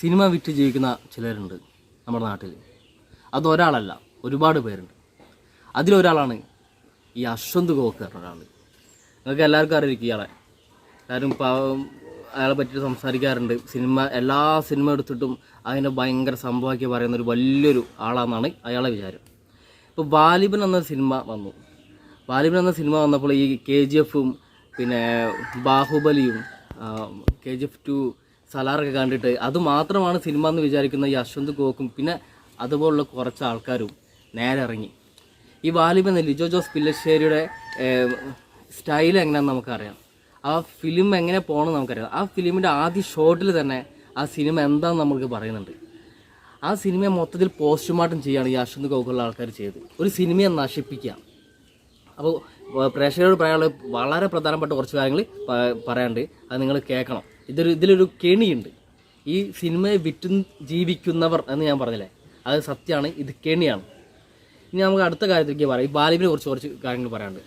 Cinema വിറ്റ് ജീവിക്കുന്ന ചിലരുണ്ട് നമ്മുടെ നാട്ടിൽ. അതൊരാളല്ല ഒരുപാട് പേരുണ്ട്. അതിലൊരാളാണ് ഈ അശ്വന്ത് ഗോക്കർ ഒരാൾ നിങ്ങൾക്ക് എല്ലാവർക്കും അറിയിരിക്കും ഇയാളെ. എല്ലാവരും പാവം അയാളെ പറ്റി സംസാരിക്കാറുണ്ട്. സിനിമ എല്ലാ സിനിമ എടുത്തിട്ടും അതിനെ ഭയങ്കര സംഭവമാക്കി പറയുന്ന ഒരു വലിയൊരു ആളാണെന്നാണ് അയാളെ വിചാരം. ഇപ്പോൾ ബാലിബൻ എന്ന സിനിമ വന്നു. ബാലിബൻ എന്ന സിനിമ വന്നപ്പോൾ ഈ കെ ജി എഫും പിന്നെ ബാഹുബലിയും കെ ജി എഫ് ടു സലാറൊക്കെ കണ്ടിട്ട്. അത് മാത്രമാണ് സിനിമ എന്ന് വിചാരിക്കുന്ന ഈ അശ്വന്ത് ഗോക്കും പിന്നെ അതുപോലുള്ള കുറച്ച് ആൾക്കാരും നേരെ ഇറങ്ങി. ഈ വാലിബ് എന്ന ലിജോ ജോസ് പില്ലശ്ശേരിയുടെ സ്റ്റൈൽ എങ്ങനെയാണെന്ന് നമുക്കറിയാം. ആ ഫിലിം എങ്ങനെ പോകണമെന്ന് നമുക്കറിയാം. ആ ഫിലിമിന്റെ ആദ്യ ഷോട്ടിൽ തന്നെ ആ സിനിമ എന്താണെന്ന് നമുക്ക് പറയുന്നുണ്ട്. ആ സിനിമയെ മൊത്തത്തിൽ പോസ്റ്റ്മോർട്ടം ചെയ്യുകയാണ് ഈ അശ്വന്ത് ഗോകുള്ള ആൾക്കാർ ചെയ്തത്. ഒരു സിനിമയെ നശിപ്പിക്കുക. അപ്പോൾ പ്രേക്ഷകരോട് പറയാനുള്ള വളരെ പ്രധാനപ്പെട്ട കുറച്ച് കാര്യങ്ങൾ പറയാനുണ്ട്. അത് നിങ്ങൾ കേൾക്കണം. ഇതൊരു ഇതിലൊരു കെണിയുണ്ട്. ഈ സിനിമയെ വിറ്റു ജീവിക്കുന്നവർ എന്ന് ഞാൻ പറഞ്ഞില്ലേ? അത് സത്യമാണ് ഇത് കെണിയാണ്. ഇനി നമുക്ക് അടുത്ത കാര്യത്തിലേക്ക് പറയാം. ഈ ബാലിബിനെ കുറിച്ച് കുറച്ച് കാര്യങ്ങൾ പറയാനുണ്ട്.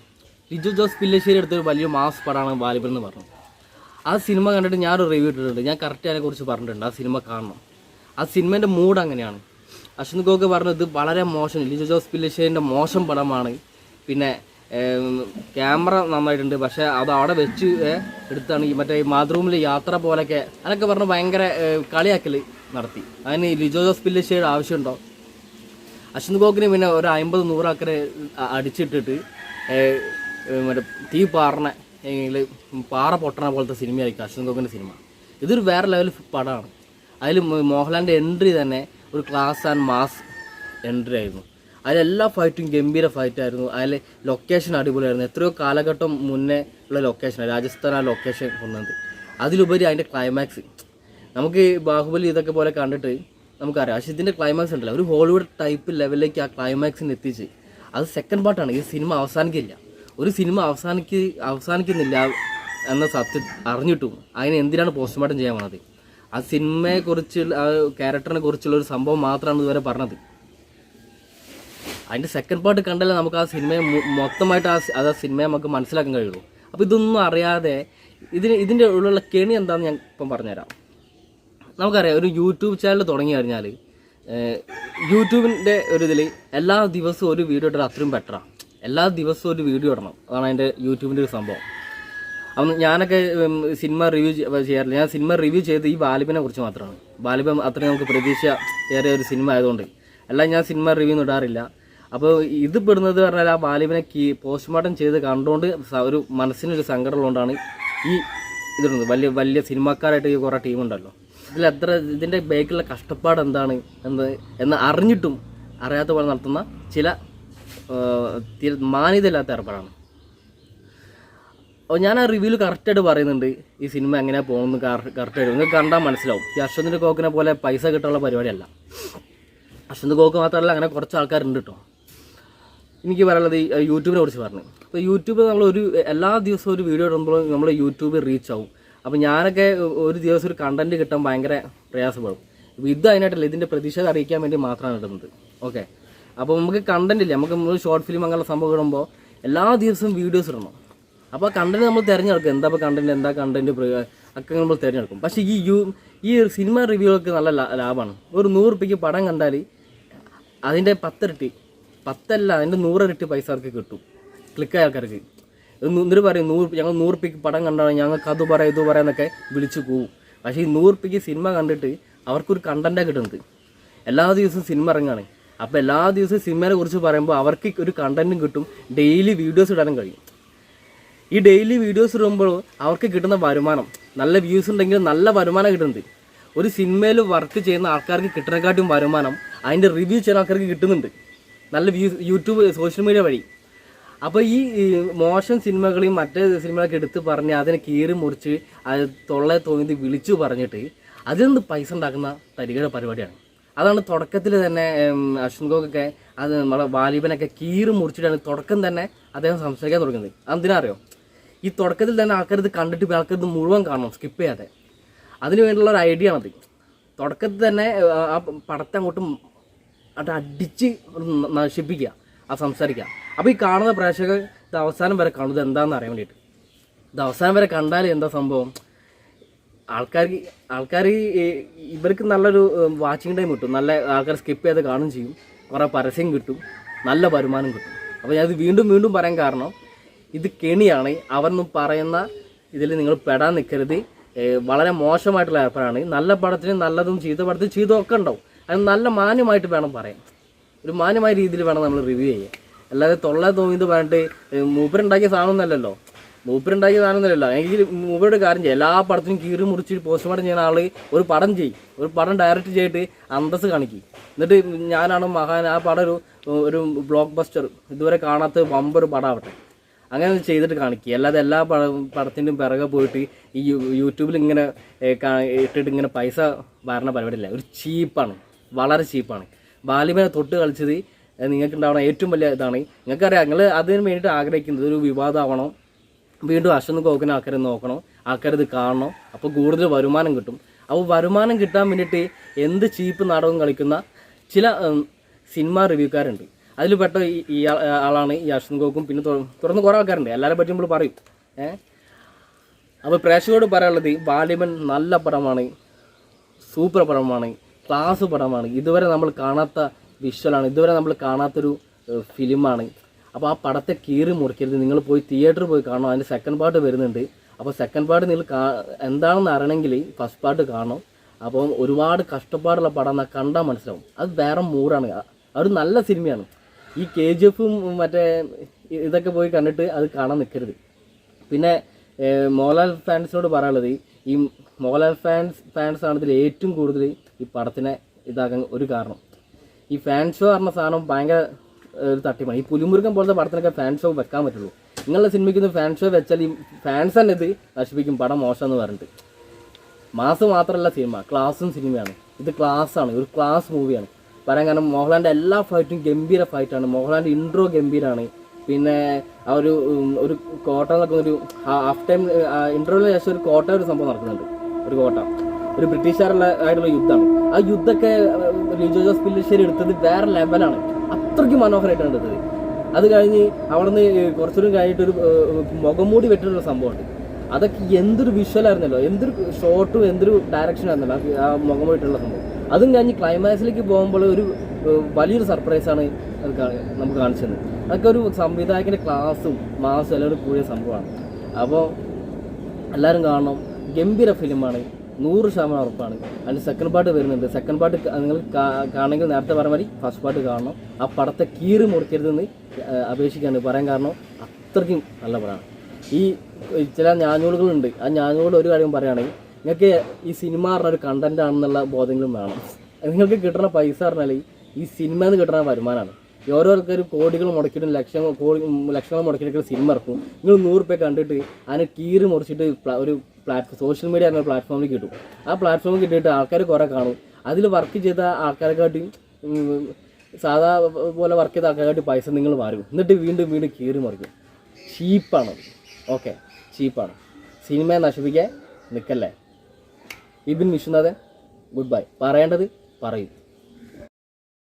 ലിജു ജോസ് പില്ലശ്ശേരി എടുത്തൊരു വലിയ മാസ് പടമാണ് ബാലിബൻ എന്ന് പറഞ്ഞു. ആ സിനിമ കണ്ടിട്ട് ഞാനൊരു റിവ്യൂ ഇട്ടിട്ടുണ്ട്. ഞാൻ കറക്റ്റ് അതിനെക്കുറിച്ച് പറഞ്ഞിട്ടുണ്ട്. ആ സിനിമ കാണണം. ആ സിനിമേന്റെ മൂഡ് അങ്ങനെയാണ്. അശ്വന്ത് ഗോക്ക് പറഞ്ഞത് വളരെ മോശം. ലിജു ജോസ് പില്ലശ്ശേരിന്റെ മോശം പടമാണ്. പിന്നെ ക്യാമറ നന്നായിട്ടുണ്ട്. പക്ഷേ അത് അവിടെ വെച്ച് എടുത്താണ് ഈ മറ്റേ ഈ മാതൃഭൂമിലെ യാത്ര പോലൊക്കെ അതൊക്കെ പറഞ്ഞ് ഭയങ്കര കളിയാക്കൽ നടത്തി. അതിന് ലിജോ ജോസ് പില്ലശ്ശേരിയുടെ ആവശ്യമുണ്ടോ? അശ്വന്ത് ഗോക്കിന് പിന്നെ ഒരു അമ്പത് നൂറാക്കരെ അടിച്ചിട്ടിട്ട് മറ്റേ തീ പാറണ പാറ പൊട്ടണ പോലത്തെ സിനിമയായിരിക്കും അശ്വന്ത് ഗോക്കിന്റെ സിനിമ. ഇതൊരു വേറെ ലെവൽ പടമാണ്. അതിൽ മോഹൻലാലിന്റെ എൻട്രി തന്നെ ഒരു ക്ലാസ് ആൻഡ് മാസ് എൻട്രി ആയിരുന്നു. അതിലെല്ലാ ഫൈറ്റും ഗംഭീര ഫൈറ്റ് ആയിരുന്നു. അതിൽ ലൊക്കേഷൻ അടിപൊളിയായിരുന്നു. എത്രയോ കാലഘട്ടം മുന്നേ ഉള്ള ലൊക്കേഷനാണ് രാജസ്ഥാൻ ആ ലൊക്കേഷൻ കൊന്നത് അതിലുപരി അതിന്റെ ക്ലൈമാക്സ് നമുക്ക് ബാഹുബലി ഇതൊക്കെ പോലെ കണ്ടിട്ട് നമുക്കറിയാം. പക്ഷേ ഇതിന്റെ ക്ലൈമാക്സ് ഉണ്ടല്ലോ. ഒരു ഹോളിവുഡ് ടൈപ്പ് ലെവലിലേക്ക് ആ ക്ലൈമാക്സിന് എത്തിച്ച്. അത് സെക്കൻഡ് പാർട്ടാണ് ഈ സിനിമ അവസാനിക്കില്ല. ഒരു സിനിമ അവസാനിക്ക് അവസാനിക്കുന്നില്ല എന്ന സത്യം അറിഞ്ഞിട്ടും അതിന് എന്തിനാണ് പോസ്റ്റ്മോർട്ടം ചെയ്യാൻ വന്നത്? ആ സിനിമയെക്കുറിച്ചുള്ള ആ ക്യാരക്ടറിനെ കുറിച്ചുള്ള ഒരു സംഭവം മാത്രമാണ് ഇതുവരെ പറഞ്ഞത്. അതിന്റെ സെക്കൻഡ് പാർട്ട് കണ്ടല്ലേ നമുക്ക് ആ സിനിമയെ മൊത്തമായിട്ട് ആ അത് ആ സിനിമയെ നമുക്ക് മനസ്സിലാക്കാൻ കഴിയുള്ളൂ. അപ്പോൾ ഇതൊന്നും അറിയാതെ ഇതിന് ഇതിന്റെ ഉള്ളിലുള്ള കെണി എന്താണെന്ന് ഞാൻ ഇപ്പം പറഞ്ഞുതരാം. നമുക്കറിയാം ഒരു യൂട്യൂബ് ചാനൽ തുടങ്ങി കഴിഞ്ഞാൽ യൂട്യൂബിന്റെ ഒരു ഇതിൽ എല്ലാ ദിവസവും ഒരു വീഡിയോ ഇട്ടാൽ അത്രയും ബെറ്ററാണ് എല്ലാ ദിവസവും ഒരു വീഡിയോ ഇടണം. അതാണ് അതിന്റെ യൂട്യൂബിന്റെ ഒരു സംഭവം. അപ്പം ഞാനൊക്കെ സിനിമ റിവ്യൂ ചെയ്യാറില്ല. ഞാൻ സിനിമ റിവ്യൂ ചെയ്ത് ഈ ബാലിബിനെ കുറിച്ച് മാത്രമാണ്. ബാലിബം അത്രയും നമുക്ക് പ്രതീക്ഷ ഏറെ ഒരു സിനിമ ആയതുകൊണ്ട്. അല്ല ഞാൻ സിനിമ റിവ്യൂ ഒന്നും ഇടാറില്ല. അപ്പോൾ ഇത് പെടുന്നത് പറഞ്ഞാൽ ആ വാലിബിനെ കീ പോസ്റ്റ്മോർട്ടം ചെയ്ത് കണ്ടുകൊണ്ട് ഒരു മനസ്സിനൊരു സങ്കടമുള്ളതുകൊണ്ടാണ് ഈ ഇതിടുന്നത്. വലിയ വലിയ സിനിമാക്കാരായിട്ട് ഈ കുറേ ടീമുണ്ടല്ലോ. ഇതിൽ എത്ര ഇതിന്റെ ബേക്കിലുള്ള കഷ്ടപ്പാട് എന്താണ് എന്ന് എന്ന് അറിഞ്ഞിട്ടും അറിയാത്ത പോലെ നടത്തുന്ന ചില മാന്യതയില്ലാത്ത ഏർപ്പാടാണ്. ഞാൻ ആ റിവ്യൂവിൽ കറക്റ്റായിട്ട് പറയുന്നുണ്ട് ഈ സിനിമ എങ്ങനെയാണ് പോകുന്നത് കറക്റ്റായിട്ട്. നിങ്ങൾക്ക് കണ്ടാൽ മനസ്സിലാവും. ഈ അശ്വന്തിന്റെ കോക്കിനെ പോലെ പൈസ കിട്ടാനുള്ള പരിപാടിയല്ല. അശ്വന്ത് കോക്ക് മാത്രമല്ല അങ്ങനെ കുറച്ച് ആൾക്കാരുണ്ട് കേട്ടോ. എനിക്ക് പറയാനുള്ളത് ഈ യൂട്യൂബിനെ കുറിച്ച് പറഞ്ഞു. അപ്പോൾ യൂട്യൂബ് നമ്മൾ ഒരു എല്ലാ ദിവസവും ഒരു വീഡിയോ ഇടുമ്പോൾ നമ്മൾ യൂട്യൂബ് റീച്ച് ആവും. അപ്പോൾ ഞാനൊക്കെ ഒരു ദിവസം ഒരു കണ്ടന്റ് കിട്ടാൻ ഭയങ്കര പ്രയാസപ്പെടും. അപ്പോൾ ഇത് അതിനായിട്ടല്ല ഇതിന്റെ പ്രതീക്ഷ അറിയിക്കാൻ വേണ്ടി മാത്രമാണ് ഇടുന്നത്. ഓക്കെ അപ്പോൾ നമുക്ക് കണ്ടന്റ് ഇല്ല? നമുക്ക് ഷോർട്ട് ഫിലിം അങ്ങനെയുള്ള സംഭവം ഇടുമ്പോൾ എല്ലാ ദിവസവും വീഡിയോസ് ഇടണം. അപ്പോൾ കണ്ടന്റ് നമ്മൾ തിരഞ്ഞെടുക്കും. എന്താ ഇപ്പോൾ കണ്ടന്റ് എന്താ കണ്ടന്റ് ഒക്കെ നമ്മൾ തിരഞ്ഞെടുക്കും. പക്ഷേ ഈ യു ഈ സിനിമ റിവ്യൂ ഒക്കെ നല്ല ലാഭമാണ്. ഒരു നൂറ് റുപ്യക്ക് പടം കണ്ടാൽ അതിന്റെ പത്തിരട്ടി പത്തല്ല അതിന്റെ നൂറിരട്ടി പൈസ അവർക്ക് കിട്ടും. ക്ലിക്കായ ആൾക്കാർക്ക്. എന്നിട്ട് പറയും നൂറ് ഞങ്ങൾ നൂറ് റുപ്യക്ക് പടം കണ്ടാണ് ഞങ്ങൾക്ക് അത് പറയാം ഇത് പറയാന്നൊക്കെ വിളിച്ചു പോവും പക്ഷേ ഈ നൂറ് റുപ്യക്ക് സിനിമ കണ്ടിട്ട് അവർക്കൊരു കണ്ടന്റാണ് കിട്ടുന്നത്. എല്ലാ ദിവസവും സിനിമ ഇറങ്ങുകയാണ്. അപ്പോൾ എല്ലാ ദിവസവും സിനിമയെ കുറിച്ച് പറയുമ്പോൾ അവർക്ക് ഒരു കണ്ടന്റും കിട്ടും ഡെയിലി വീഡിയോസ് ഇടാനും കഴിയും. ഈ ഡെയിലി വീഡിയോസ് ഇടുമ്പോൾ അവർക്ക് കിട്ടുന്ന വരുമാനം നല്ല വ്യൂസ് ഉണ്ടെങ്കിൽ നല്ല വരുമാനം കിട്ടുന്നത്. ഒരു സിനിമയിൽ വർക്ക് ചെയ്യുന്ന ആൾക്കാർക്ക് കിട്ടുന്നതിനെക്കാട്ടും വരുമാനം അതിന്റെ റിവ്യൂ ചെയ്യുന്ന ആൾക്കാർക്ക് കിട്ടുന്നുണ്ട്. നല്ല വ്യൂസ് യൂട്യൂബ് സോഷ്യൽ മീഡിയ വഴി. അപ്പോൾ ഈ മോശം സിനിമകളെയും മറ്റേ സിനിമകളൊക്കെ എടുത്ത് പറഞ്ഞ് അതിനെ കീറി മുറിച്ച് അത് തൊള്ളെ തോന്നി വിളിച്ചു പറഞ്ഞിട്ട് അതിൽ നിന്ന് പൈസ ഉണ്ടാക്കുന്ന തരികയുടെ പരിപാടിയാണ്. അതാണ് തുടക്കത്തിൽ തന്നെ അശ്വിൻ ഗോകൊക്കെ അത് നമ്മളെ വാലിബനൊക്കെ കീറി മുറിച്ചിട്ടാണ് തുടക്കം തന്നെ അദ്ദേഹം സംസാരിക്കാൻ തുടങ്ങുന്നത് അതെന്തിനാ അറിയോ? ഈ തുടക്കത്തിൽ തന്നെ ആൾക്കാർ ഇത് കണ്ടിട്ട് ആൾക്കാർ ഇത് മുഴുവൻ കാണണം സ്കിപ്പ് ചെയ്യാതെ. അതിന് വേണ്ടിയുള്ള ഒരു ഐഡിയ ആണത്. തുടക്കത്തിൽ തന്നെ ആ പടത്തെ അങ്ങോട്ടും അത് അടിച്ച് നശിപ്പിക്കുക ആ സംസാരിക്കുക. അപ്പോൾ ഈ കാണുന്ന പ്രേക്ഷകർ ഇത് അവസാനം വരെ കാണും. ഇത് എന്താണെന്ന് അറിയാൻ വേണ്ടിയിട്ട്. ഇത് അവസാനം വരെ കണ്ടാൽ എന്താ സംഭവം? ആൾക്കാർക്ക് ആൾക്കാർ ഇവർക്ക് നല്ലൊരു വാച്ചിങ് ടൈം കിട്ടും. നല്ല ആൾക്കാർ സ്കിപ്പ് ചെയ്ത് കാണും ചെയ്യും. കുറേ പരസ്യം കിട്ടും. നല്ല വരുമാനം കിട്ടും. അപ്പോൾ ഞാനിത് വീണ്ടും വീണ്ടും പറയാൻ കാരണം ഇത് കെണിയാണ്. അവരൊന്നും പറയുന്ന ഇതിൽ നിങ്ങൾ പെടാൻ നിൽക്കരുത് വളരെ മോശമായിട്ടുള്ള ഏർപ്പാടാണ് നല്ല പടത്തിന് നല്ലതും ചീത്ത പടത്തിന് ചീത്തമൊക്കെ ഉണ്ടാവും. അത് നല്ല മാന്യമായിട്ട് വേണം പറയാൻ. ഒരു മാന്യമായ രീതിയിൽ വേണം നമ്മൾ റിവ്യൂ ചെയ്യാൻ. അല്ലാതെ തൊള്ള തോന്നിയത് പറഞ്ഞിട്ട് മൂപ്പരുണ്ടാക്കിയ സാധനമൊന്നുമല്ലല്ലോ. മൂപ്പരുണ്ടാക്കിയ സാധനമൊന്നുമല്ലല്ലോ. എനിക്ക് മൂപ്പരുടെ കാര്യം ചെയ്യും. എല്ലാ പടത്തിനും കീറി മുറിച്ച് പോസ്റ്റ്മോർട്ടം ചെയ്യുന്ന ആൾ ഒരു പടം ചെയ്യും. ഒരു പടം ഡയറക്റ്റ് ചെയ്തിട്ട് അന്തസ് കാണിക്കും. എന്നിട്ട് ഞാനാണ് മഹാൻ ആ പടം ഒരു ഒരു ബ്ലോക്ക് ബസ്റ്റർ ഇതുവരെ കാണാത്ത വമ്പൊരു പടമാവട്ടെ അങ്ങനെ ചെയ്തിട്ട് കാണിക്കുക അല്ലാതെ എല്ലാ പട പടത്തിന്റെയും പിറകെ പോയിട്ട് ഈ യൂട്യൂബിൽ ഇങ്ങനെ ഇട്ടിട്ട് ഇങ്ങനെ പൈസ വരണ പരിപാടിയില്ല. ഒരു ചീപ്പാണ്. വളരെ ചീപ്പാണ് ബാലിമനെ തൊട്ട് കളിച്ചത് നിങ്ങൾക്ക് ഉണ്ടാവണ ഏറ്റവും വലിയ ഇതാണ്. നിങ്ങൾക്കറിയാം നിങ്ങൾ അതിന് വേണ്ടിയിട്ട് ആഗ്രഹിക്കുന്നത് ഒരു വിവാദമാവണം. വീണ്ടും അശ്വന്ന് കോക്കിനെ ആക്കരെ നോക്കണം. ആൾക്കാരത് കാണണം. അപ്പോൾ കൂടുതൽ വരുമാനം കിട്ടും. അപ്പോൾ വരുമാനം കിട്ടാൻ വേണ്ടിയിട്ട് എന്ത് ചീപ്പ് നാടകം കളിക്കുന്ന ചില സിനിമ റിവ്യൂക്കാരുണ്ട് അതിൽ പെട്ട ഈ- ആളാണ് ഈ അശ്വന്ത് കോക്കും. പിന്നെ തുറന്ന് കുറേ ആൾക്കാരുണ്ട്. എല്ലാവരെ പറ്റി നമ്മൾ പറയും. ഏഹ് അപ്പോൾ പ്രേക്ഷകരോട് പറയാനുള്ളത് ബാലിമൻ നല്ല പടമാണ്. സൂപ്പർ പടമാണ്. ക്ലാസ് പടമാണ് ഇതുവരെ നമ്മൾ കാണാത്ത വിഷ്വലാണ് ഇതുവരെ നമ്മൾ കാണാത്തൊരു ഫിലിമാണ് അപ്പോൾ ആ പടത്തെ കീറി മുറിക്കരുത്. നിങ്ങൾ പോയി തിയേറ്ററിൽ പോയി കാണണം. അതിന്റെ സെക്കൻഡ് പാർട്ട് വരുന്നുണ്ട്. അപ്പോൾ സെക്കൻഡ് പാർട്ട് നിങ്ങൾ എന്താണെന്ന് അറിയണമെങ്കിൽ ഫസ്റ്റ് പാർട്ട് കാണണം. അപ്പോൾ ഒരുപാട് കഷ്ടപ്പാടുള്ള പടം എന്നാൽ കണ്ടാൽ മനസ്സിലാവും. അത് വേറെ മൂറാണ് അതൊരു നല്ല സിനിമയാണ്. ഈ കെ ജി എഫും മറ്റേ ഇതൊക്കെ പോയി കണ്ടിട്ട് അത് കാണാൻ നിൽക്കരുത് പിന്നെ മോഹൻലാൽ ഫാൻസിനോട് പറയാനുള്ളത് ഈ മോഹൻലാൽ ഫാൻസ് ഫാൻസ് ആണ് ഏറ്റവും കൂടുതൽ ഈ പടത്തിനെ ഇതാക്കാൻ ഒരു കാരണം. ഈ ഫാൻ ഷോ പറഞ്ഞ സാധനം ഭയങ്കര ഒരു തട്ടിപ്പാണ്. ഈ പുലിമുരുക്കം പോലത്തെ പടത്തിനൊക്കെ ഫാൻ ഷോ വെക്കാൻ പറ്റുള്ളൂ. നിങ്ങളുടെ സിനിമയ്ക്ക് ഫാൻ ഷോ വെച്ചാൽ ഈ ഫാൻസ് തന്നെ ഇത് നശിപ്പിക്കും. പടം മോശം എന്ന് പറഞ്ഞിട്ട്. മാസ് മാത്രമല്ല സിനിമ ക്ലാസ്സും സിനിമയാണ്. ഇത് ക്ലാസ്സാണ് ഒരു ക്ലാസ് മൂവിയാണ് പറയാൻ കാരണം മോഹൻലാലിന്റെ എല്ലാ ഫൈറ്റും ഗംഭീര ഫൈറ്റാണ് മോഹൻലാലിന്റെ ഇൻട്രോ ഗംഭീരാണ്. പിന്നെ ആ ഒരു ഒരു കോട്ട നടക്കുന്ന ഒരു ഹാഫ് ടൈം ഇന്റർവ്യൂവിന് ശേഷം ഒരു കോട്ട ഒരു സംഭവം നടക്കുന്നുണ്ട്. ഒരു കോട്ട. ഒരു ബ്രിട്ടീഷുകാരുള്ള ആയിട്ടുള്ള യുദ്ധമാണ്. ആ യുദ്ധമൊക്കെ ലിജോ ജോസ് പില്ലിശ്ശേരി എടുത്തത് വേറെ ലെവലാണ് അത്രയ്ക്ക് മനോഹരമായിട്ടാണ് എടുത്തത് അത് കഴിഞ്ഞ് അവിടുന്ന് കുറച്ചുകൂടി കഴിഞ്ഞിട്ട് ഒരു ഏഹ്, മുഖംമൂടി വെട്ടുന്ന സംഭവമുണ്ട്. അതൊക്കെ എന്തൊരു വിഷ്വലായിരുന്നല്ലോ എന്തൊരു ഷോട്ടും എന്തൊരു ഡയറക്ഷൻ ആയിരുന്നല്ലോ ആ മുഖം പോയിട്ടുള്ള സംഭവം. അതും കഴിഞ്ഞ് ക്ലൈമാക്സിലേക്ക് പോകുമ്പോൾ ഒരു വലിയൊരു സർപ്രൈസാണ് നമുക്ക് കാണിച്ചത് അതൊക്കെ ഒരു സംവിധായകന്റെ ക്ലാസ്സും മാസും എല്ലാം കൂടിയ സംഭവമാണ്. അപ്പോൾ എല്ലാവരും കാണണം. ഗംഭീര ഫിലിമാണ്. നൂറ് ശതമാനം ഉറപ്പാണ്. അതിന്റെ സെക്കൻഡ് പാർട്ട് വരുന്നുണ്ട്. സെക്കൻഡ് പാർട്ട് നിങ്ങൾ കാണണമെങ്കിൽ നേരത്തെ പറഞ്ഞ മാതിരി ഫസ്റ്റ് പാർട്ട് കാണണം. ആ പടത്തെ കീറി മുറിക്കരുതെന്ന് അപേക്ഷിക്കാണ്. പറയാൻ കാരണം അത്രയ്ക്കും നല്ല പടമാണ്. ഈ ചില ഞാഞ്ഞൂളുകളുണ്ട്. ആ ഞാഞ്ഞൂളുകൾ ഒരു കാര്യം പറയുകയാണെങ്കിൽ നിങ്ങൾക്ക് ഈ സിനിമ പറഞ്ഞ ഒരു കണ്ടന്റ് ആണെന്നുള്ള ബോധങ്ങളും വേണം. നിങ്ങൾക്ക് കിട്ടുന്ന പൈസ പറഞ്ഞാൽ ഈ സിനിമയിൽ നിന്ന് കിട്ടുന്ന വരുമാനമാണ് ഈ ഓരോ ആൾക്കാർ കോടികൾ മുടക്കിയിട്ടും ലക്ഷങ്ങൾ കോടി ലക്ഷങ്ങൾ മുടക്കിയിട്ട് സിനിമ ഇറക്കും. നിങ്ങൾ നൂറ് രൂപ കണ്ടിട്ട് അതിന് കീറി മുറിച്ചിട്ട് ഒരു പ്ലാറ്റ്ഫോം സോഷ്യൽ മീഡിയ എന്ന പ്ലാറ്റ്ഫോമിൽ കിട്ടും ആ പ്ലാറ്റ്ഫോമിൽ കിട്ടിയിട്ട് ആൾക്കാർ കുറേ കാണും. അതിൽ വർക്ക് ചെയ്ത ആൾക്കാരെക്കാട്ടിയും ഉം, സാധാ പോലെ വർക്ക് ചെയ്ത ആൾക്കാരെക്കാട്ടി പൈസ നിങ്ങൾ മാറും എന്നിട്ട് വീണ്ടും വീണ്ടും കീറി മുറിക്കും. ചീപ്പാണ് ഓക്കെ ചീപ്പാണ് സിനിമയെ നശിപ്പിക്കാൻ നിൽക്കല്ലേ ഇബിൻ വിശ്വനാഥൻ ഗുഡ് ബൈ പറയേണ്ടത് പറയും.